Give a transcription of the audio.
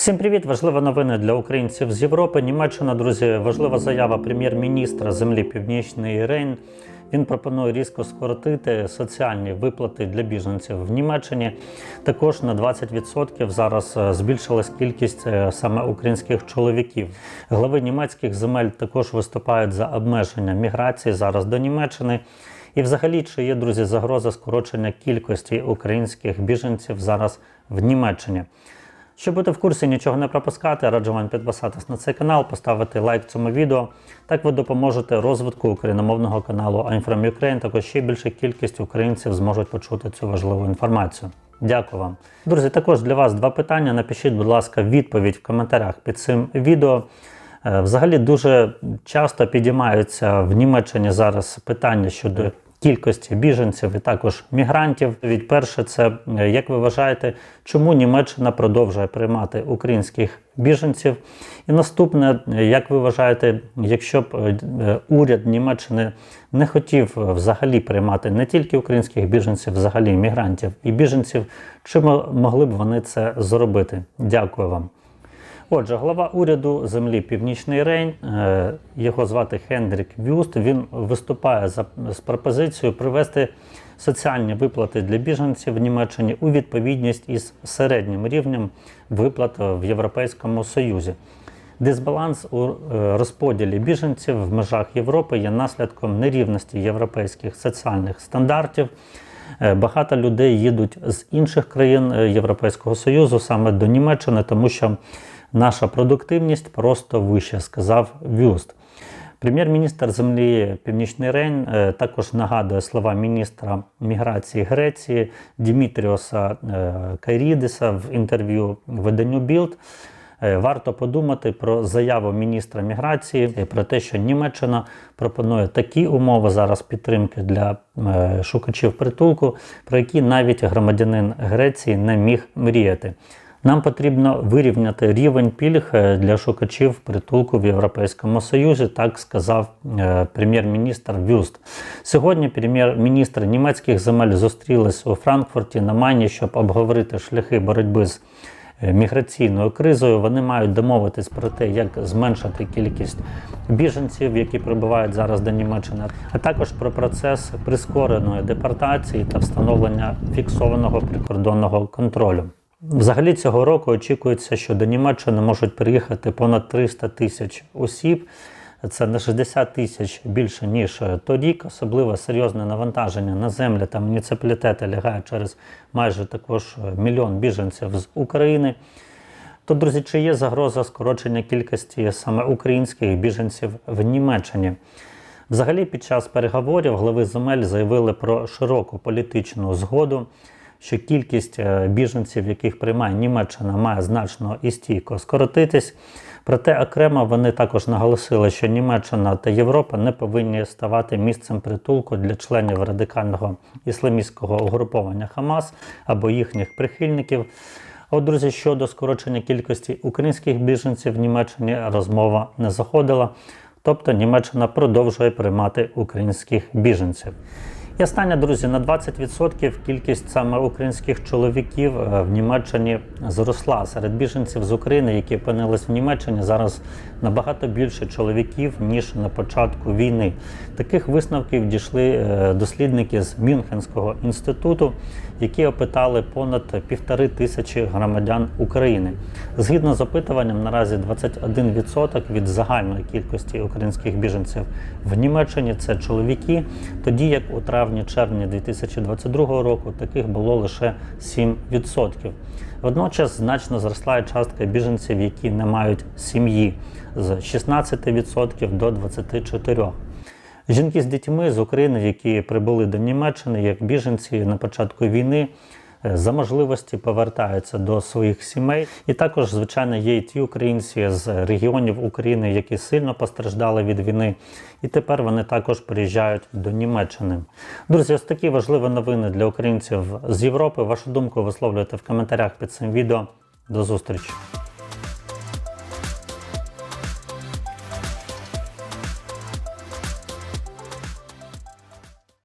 Всім привіт! Важлива новина для українців з Європи. Німеччина, друзі, важлива заява прем'єр-міністра землі Північний Рейн. Він пропонує різко скоротити соціальні виплати для біженців в Німеччині. Також на 20% зараз е, збільшилась кількість е, саме українських чоловіків. Глави німецьких земель також виступають за обмеження міграції зараз до Німеччини. І, взагалі, чи є друзі загроза скорочення кількості українських біженців зараз в Німеччині? Щоб бути в курсі, нічого не пропускати, раджу вам підписатись на цей канал, поставити лайк цьому відео. Так ви допоможете розвитку україномовного каналу I'm Ukraine. Також ще більша кількість українців зможуть почути цю важливу інформацію. Дякую вам. Друзі, також для вас два питання. Напишіть, будь ласка, відповідь в коментарях під цим відео. Е, Взагалі дуже часто підіймаються в Німеччині зараз питання щодо кількості біженців і також мігрантів. Від перше, це е, як ви вважаєте, чому Німеччина продовжує приймати українських біженців? І наступне, е, як ви вважаєте, якщо б е, уряд Німеччини не хотів взагалі приймати не тільки українських біженців, взагалі мігрантів і біженців, чи могли б вони це зробити? Дякую вам. Отже, глава уряду землі Північний Рейн, е, його звати Хендрік Вюст. Він виступає за з пропозицією привести соціальні виплати для біженців в Німеччині у відповідність із середнім рівнем виплат в Європейському Союзі. Дисбаланс у е, розподілі біженців в межах Європи є наслідком нерівності європейських соціальних стандартів. Е, Багато людей їдуть з інших країн Європейського Союзу саме до Німеччини, тому що наша продуктивність просто вища, сказав Вюст. Прем'єр-міністр землі Північний Рейн е, також нагадує слова міністра міграції Греції Дімітріоса е, Кайрідиса в інтерв'ю виданню Білд. Е, Варто подумати про заяву міністра міграції про те, що Німеччина пропонує такі умови зараз підтримки для шукачів притулку, про які навіть громадянин Греції не міг мріяти. Нам потрібно вирівняти рівень пільг е, для шукачів притулку в Європейському Союзі, так сказав е, прем'єр-міністр Вюст. Сьогодні прем'єр-міністр німецьких земель зустрілись у Франкфурті на Майні, щоб обговорити шляхи боротьби з е, міграційною кризою. Вони мають домовитись про те, як зменшити кількість біженців, які прибувають зараз до Німеччини, а також про процес прискореної депортації та встановлення фіксованого прикордонного контролю. Взагалі цього року очікується, що до Німеччини можуть приїхати понад 300 тисяч осіб. Це на 60 тисяч більше ніж е, торік. Особливо серйозне навантаження на землі та муніципалітети лягає через майже також е, мільйон біженців з України. То, друзі, чи є загроза скорочення кількості саме українських біженців в Німеччині? Взагалі, під час переговорів глави земель заявили про широку політичну згоду, що кількість е, біженців, яких приймає Німеччина, має значно і стійко скоротитись. Проте окремо вони також наголосили, що Німеччина та Європа не повинні ставати місцем притулку для членів радикального ісламістського угруповання Хамас або їхніх прихильників. От, друзі, щодо скорочення кількості українських біженців в Німеччині розмова не заходила. Тобто Німеччина продовжує приймати українських біженців. І останнє, друзі, на 20% кількість саме українських чоловіків е, в Німеччині зросла серед біженців з України, які опинились в Німеччині. Зараз набагато більше чоловіків ніж на початку війни. Таких висновків дійшли е, дослідники з Мюнхенського інституту, які опитали понад півтори тисячі громадян України. Згідно з опитуванням, наразі 21% від загальної кількості українських біженців в Німеччині це чоловіки, тоді як у травні-червні 2022 року таких було лише 7%. Водночас значно зросла і частка біженців, які не мають сім'ї з 16% до 24%. Жінки з дітьми з України, які прибули до Німеччини як біженці на початку війни, за можливості повертаються до своїх сімей. І також, звичайно, є і ті українці з регіонів України, які сильно постраждали від війни, і тепер вони також приїжджають до Німеччини. Друзі, ось такі важливі новини для українців з Європи. Вашу думку висловлюйте в коментарях під цим відео. До зустрічі!